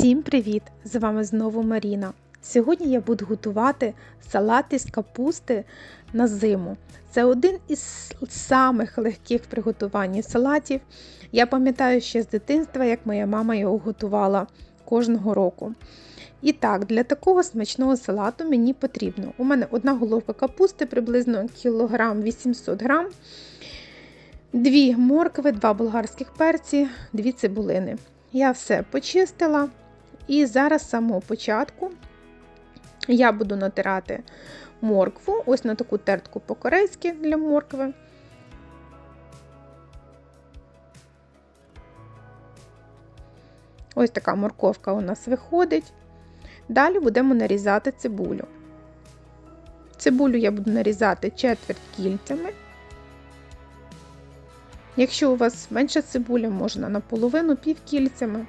Всім привіт! З вами знову Маріна. Сьогодні я буду готувати салат із капусти на зиму. Це один із самих легких в приготуванні салатів. Я пам'ятаю ще з дитинства, як моя мама його готувала кожного року. І так, для такого смачного салату мені потрібно. У мене одна головка капусти, приблизно кілограм 800 грам, дві моркви, два болгарських перці, дві цибулини. Я все почистила. І зараз з самого початку я буду натирати моркву, ось на таку тертку по-корейськи для моркви. Ось така морковка у нас виходить. Далі будемо нарізати цибулю. Цибулю я буду нарізати четверть кільцями. Якщо у вас менша цибуля, можна наполовину півкільцями.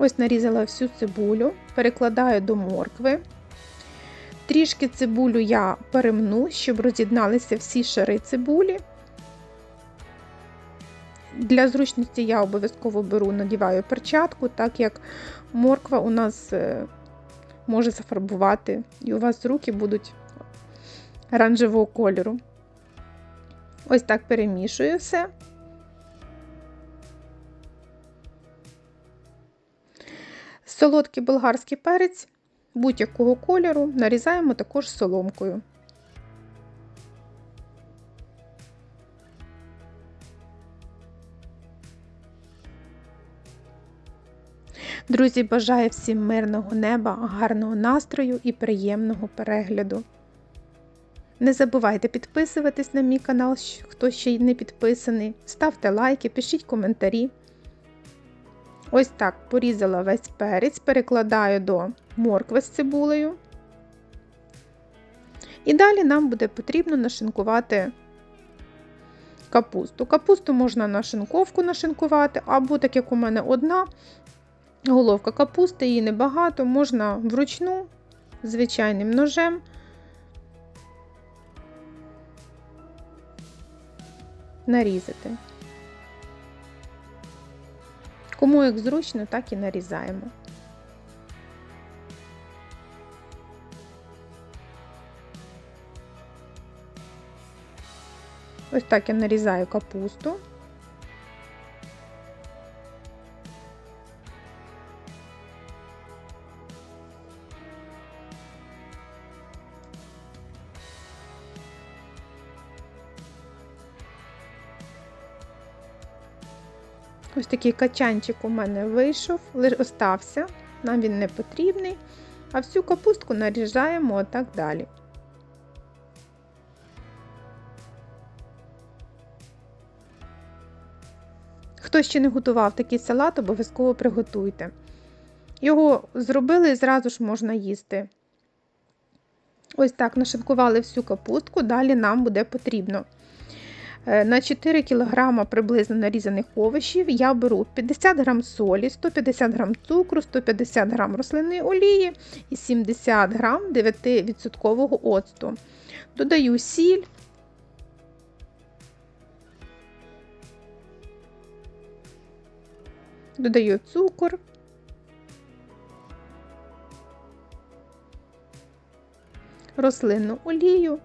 Ось нарізала всю цибулю, перекладаю до моркви. Трішки цибулю я перемну, щоб роз'єдналися всі шари цибулі. Для зручності я обов'язково беру, надіваю перчатку, так як морква у нас е, може зафарбувати, і у вас руки будуть оранжевого кольору. Ось так перемішую все. Солодкий болгарський перець будь-якого кольору нарізаємо також соломкою. Друзі, бажаю всім мирного неба, гарного настрою і приємного перегляду. Не забувайте підписуватись на мій канал, хто ще й не підписаний. Ставте лайки, пишіть коментарі. Ось так порізала весь перець, перекладаю до моркви з цибулею. І далі нам буде потрібно нашинкувати капусту. Капусту можна на шинковку нашинкувати, або, так як у мене одна головка капусти, її небагато, можна вручну звичайним ножем. Нарізати. Кому як зручно, так і нарізаємо. Ось так я нарізаю капусту. Ось такий качанчик у мене вийшов, остався, нам він не потрібний, а всю капустку наріжаємо отак далі. Хто ще не готував такий салат, обов'язково приготуйте. Його зробили і зразу ж можна їсти. Ось так нашинкували всю капустку, далі нам буде потрібно. Е, на 4 кг приблизно нарізаних овочів я беру 50 г солі, 150 г цукру, 150 г рослинної олії і 70 г 9% оцту. Додаю сіль. Додаю цукор. Рослинну олію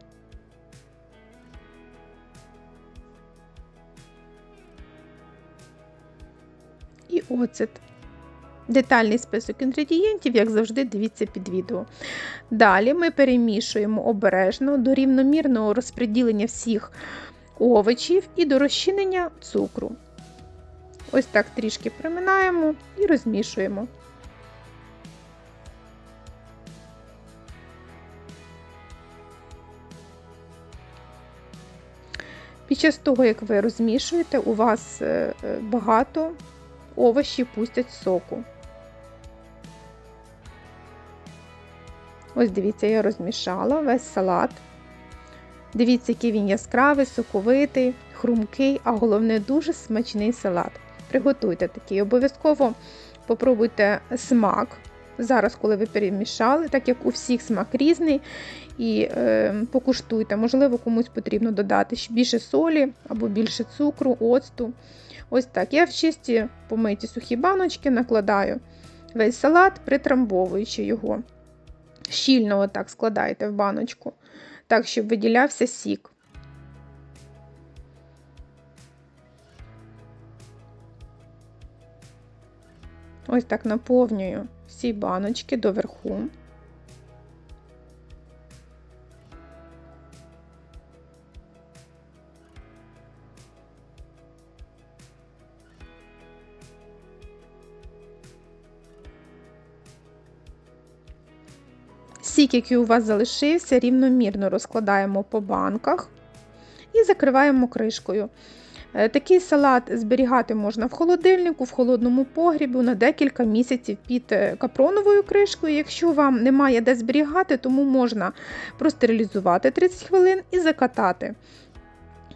оцет. Детальний список інгредієнтів, як завжди, дивіться під відео. Далі ми перемішуємо обережно до рівномірного розподілення всіх овочів і до розчинення цукру. Ось так трішки приминаємо і розмішуємо. Під час того, як ви розмішуєте, у вас е, багато овочі пустять соку. Ось дивіться, я розмішала весь салат. Дивіться, який він яскравий, соковитий, хрумкий, а головне, дуже смачний салат. Приготуйте такий. Обов'язково попробуйте смак Зараз, коли ви перемішали, так як у всіх смак різний, і е, покуштуйте, можливо, комусь потрібно додати більше солі або більше цукру, оцту. Ось так. Я в чисті помиті сухі баночки накладаю весь салат, притрамбовуючи його. Щільно отак складаєте в баночку, так, щоб виділявся сік. Ось так наповнюю всі баночки доверху. Сік, який у вас залишився, рівномірно розкладаємо по банках і закриваємо кришкою. Е, Такий салат зберігати можна в холодильнику, в холодному погрібі на декілька місяців під е, капроновою кришкою. Якщо вам немає де зберігати, тому можна простерилізувати 30 хвилин і закатати.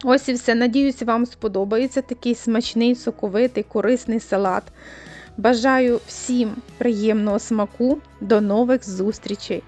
Ось і все. Надіюсь, вам сподобається такий смачний, соковитий, корисний салат. Бажаю всім приємного смаку. До нових зустрічей!